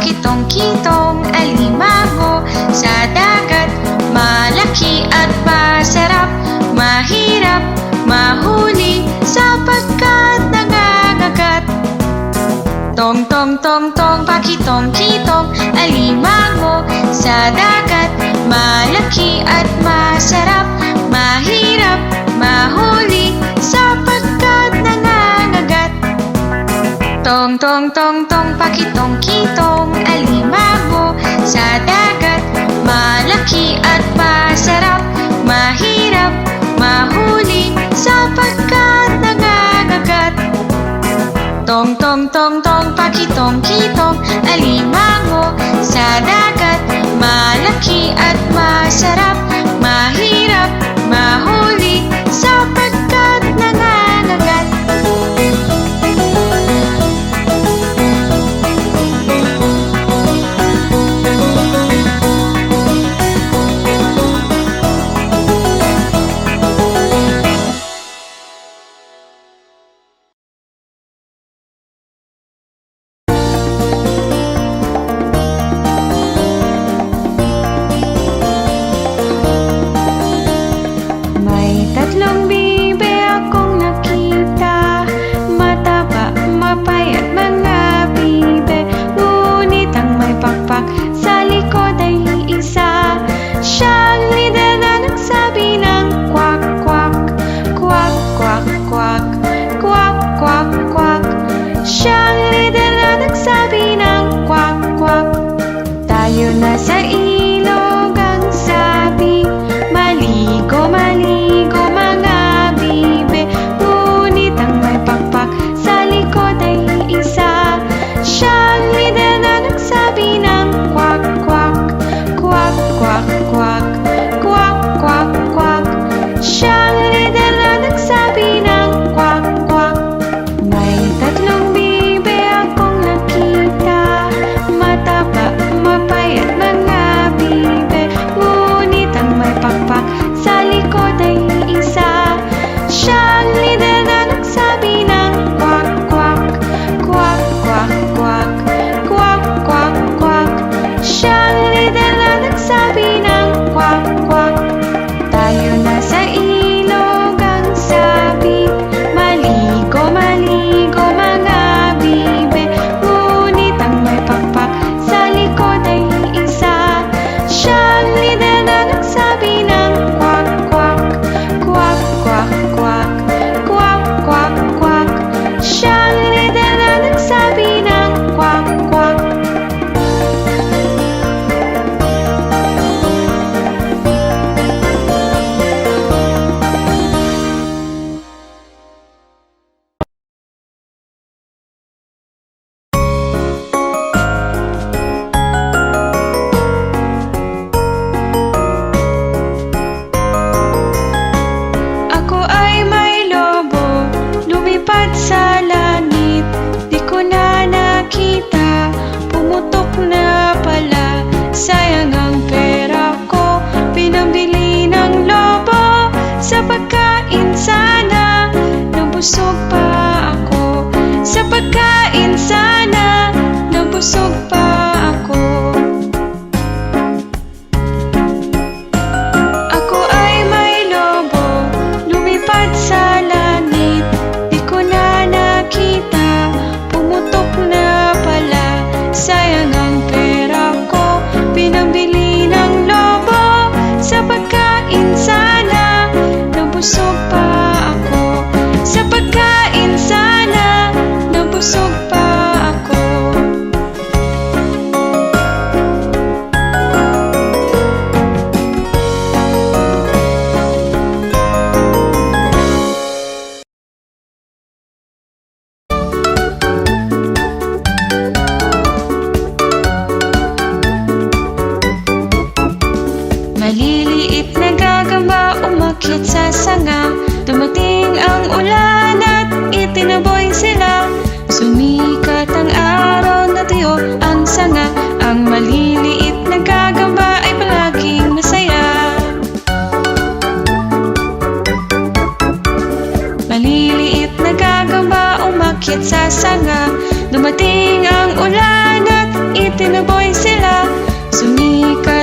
kitong-kitong alimango. Sa dagat Malaki at masarap, mahirap, mahuli sapagkat nangangagat. Tong-tong-tong-tong, pakitong-kitong alimango. Sa dagat Malaki at masarap, mahirap, mahuli sapagkat nangangagat. Tong-tong-tong pakitong-kitong alimango sa dagat. Malaki at masarap, mahirap, mahuli sapagkat nangangagat Tong-tong-tong-tong, pakitong-kitong alimango sa dagat. Malaki at masarap, mahirap, bakit sasanga Dumating ang ulan at itinaboy sila. Sumikat ang araw na tuyo ang sanga. Ang maliliit na gagamba ay palaging masaya. Maliliit na gagamba umakyat sa sanga. Dumating ang ulan at itinaboy sila. Sumikat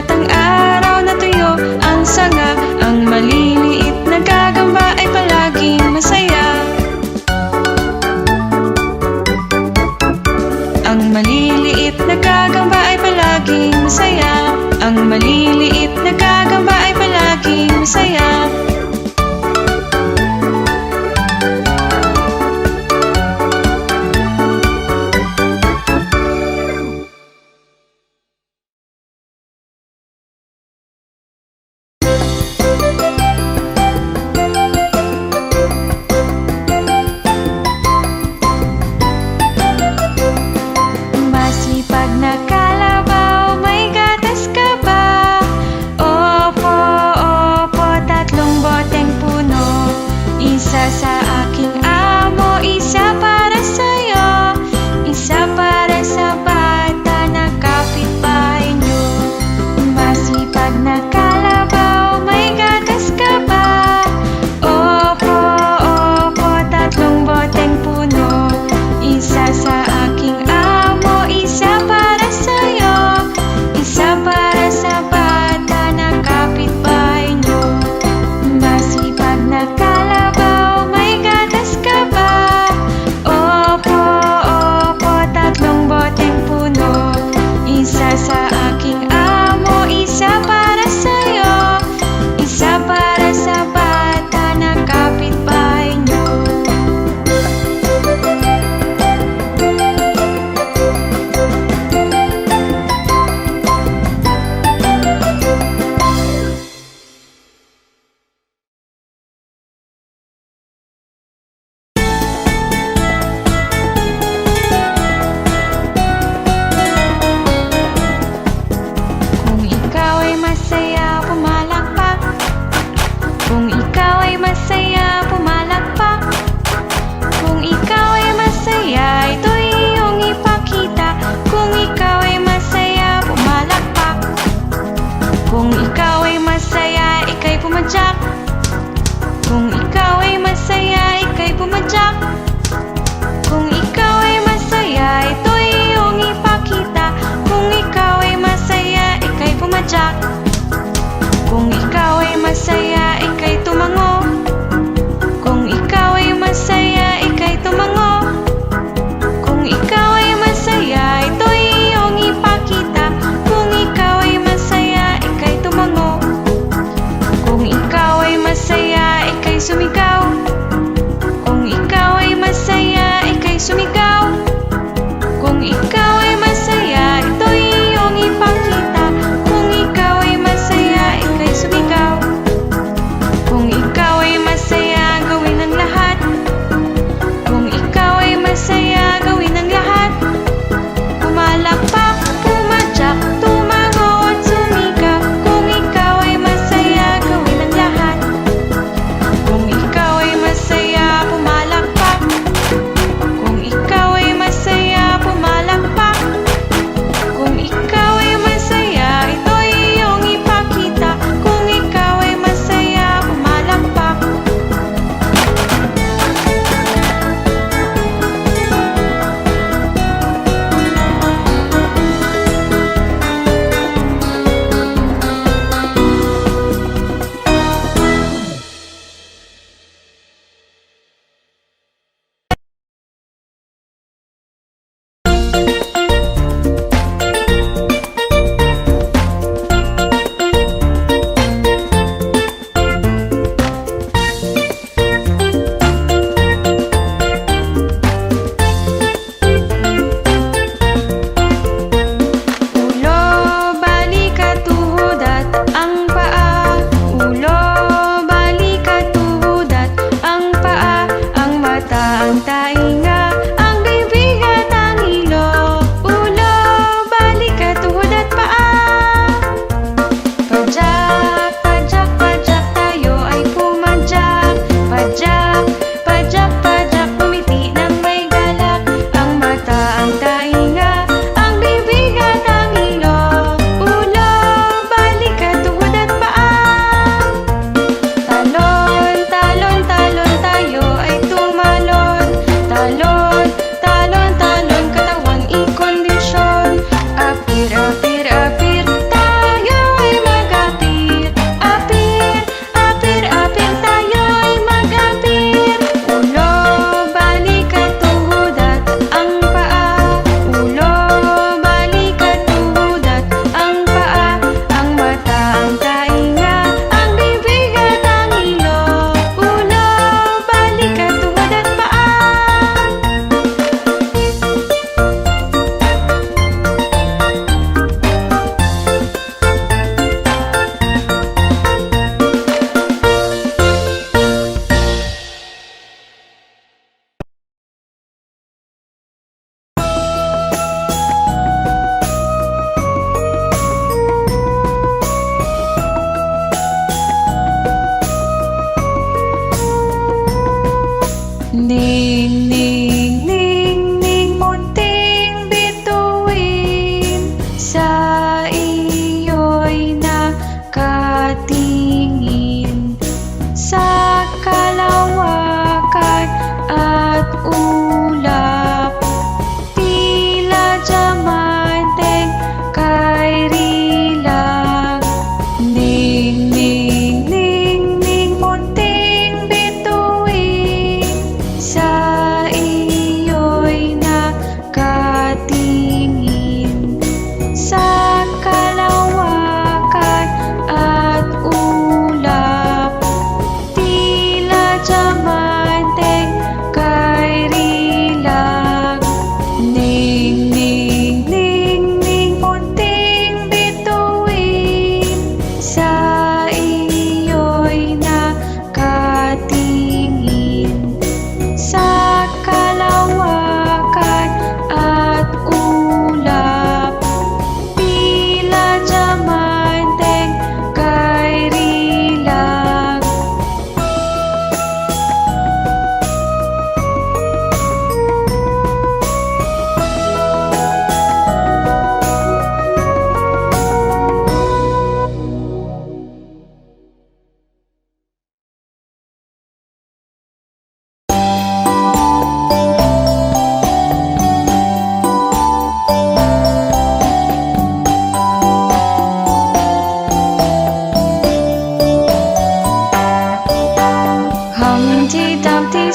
你。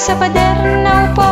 Sa pader na upo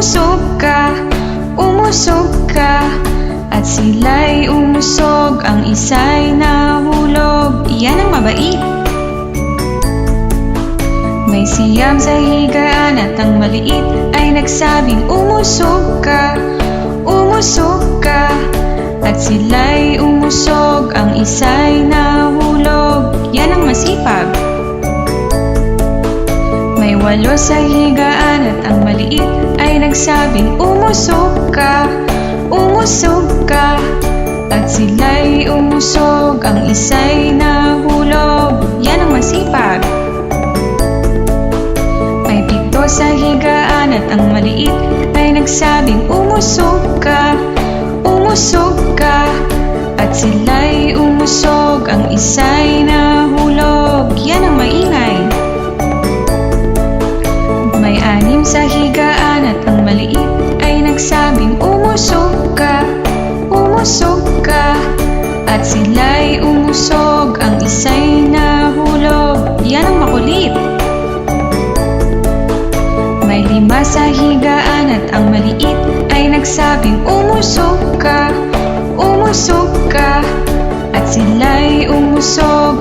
umusog ka, umusog ka At sila'y umusog, ang isa'y nahulog. Iyan ang mabait. May siyam sa higaan at ang maliit ay nagsabing umusog ka, umusog ka At sila'y umusog, ang isa'y nahulog. Yan ang masipag walo sa higaan at ang maliit ay nagsabing umusog ka, umusog ka. At sila'y umusog, ang isa'y nahulog. Yan ang masipag. May pito sa higaan at ang maliit ay nagsabing umusog ka, umusog ka. At sila'y umusog, ang isa'y nahulog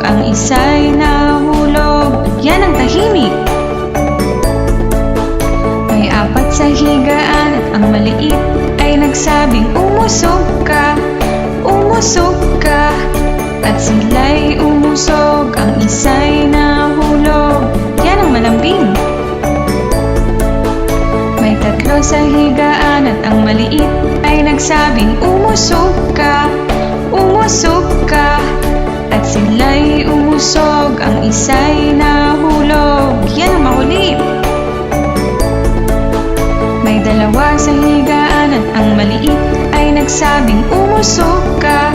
ang isa'y nahulog Yan ang tahimik. May apat sa higaan at ang maliit ay nagsabing umusog ka, umusog ka. At sila'y umusog, ang isa'y nahulog Yan ang malambing. May tatlo sa higaan at ang maliit ay nagsabing umusog ka, umusog ka umusog, ang isa'y nahulog. Yan ang makulit may dalawa sa higaan at ang maliit ay nagsabing umusog ka,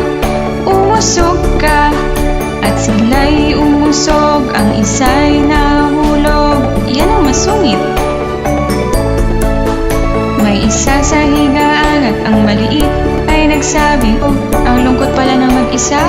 umusog ka. At sila'y umusog, ang isa'y nahulog. Yan ang masungit. May isa sa higaan at ang maliit ay nagsabing Oh, ang lungkot pala ng mag-isa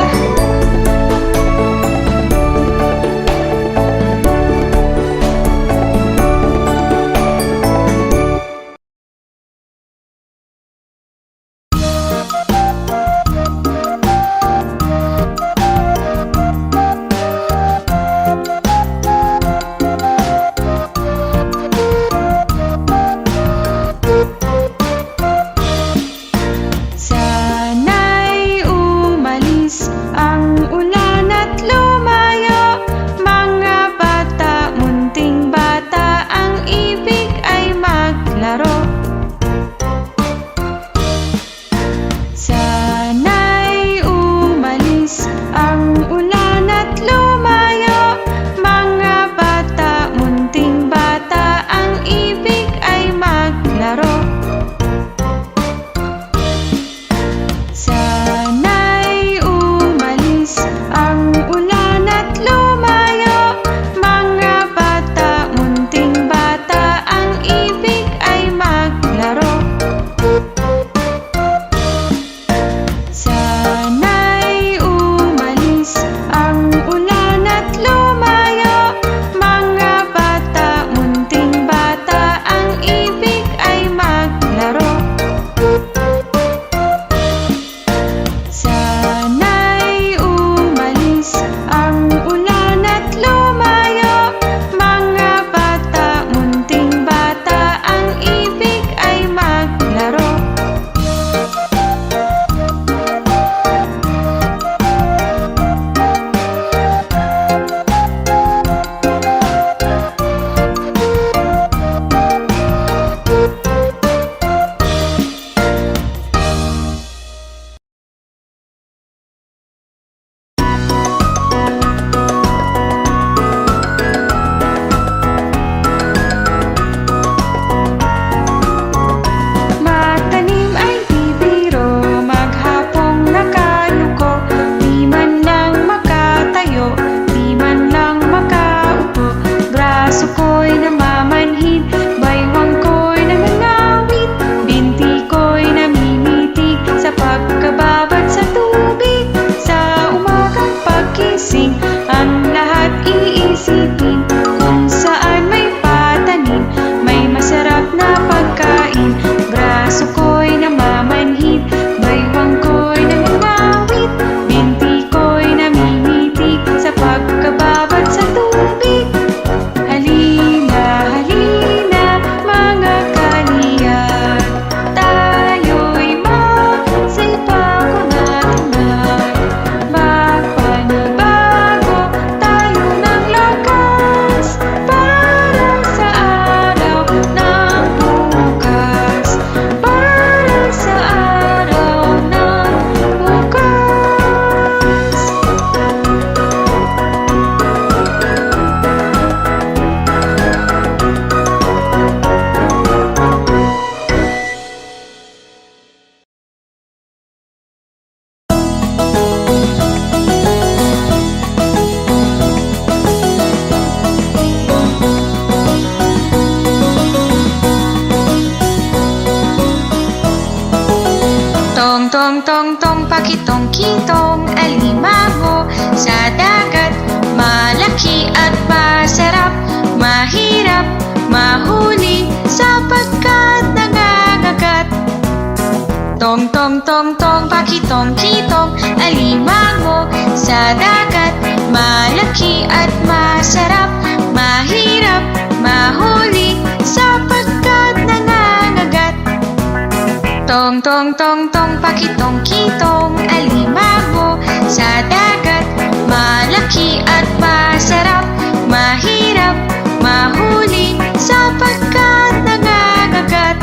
Tong tong tong tong pakitong kitong alimango Sa dagat, malaki at masarap Mahirap mahuli sapagkat nangangagat.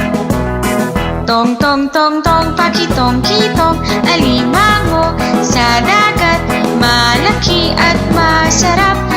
Tong tong tong tong pakitong kitong alimango Sa dagat, malaki at masarap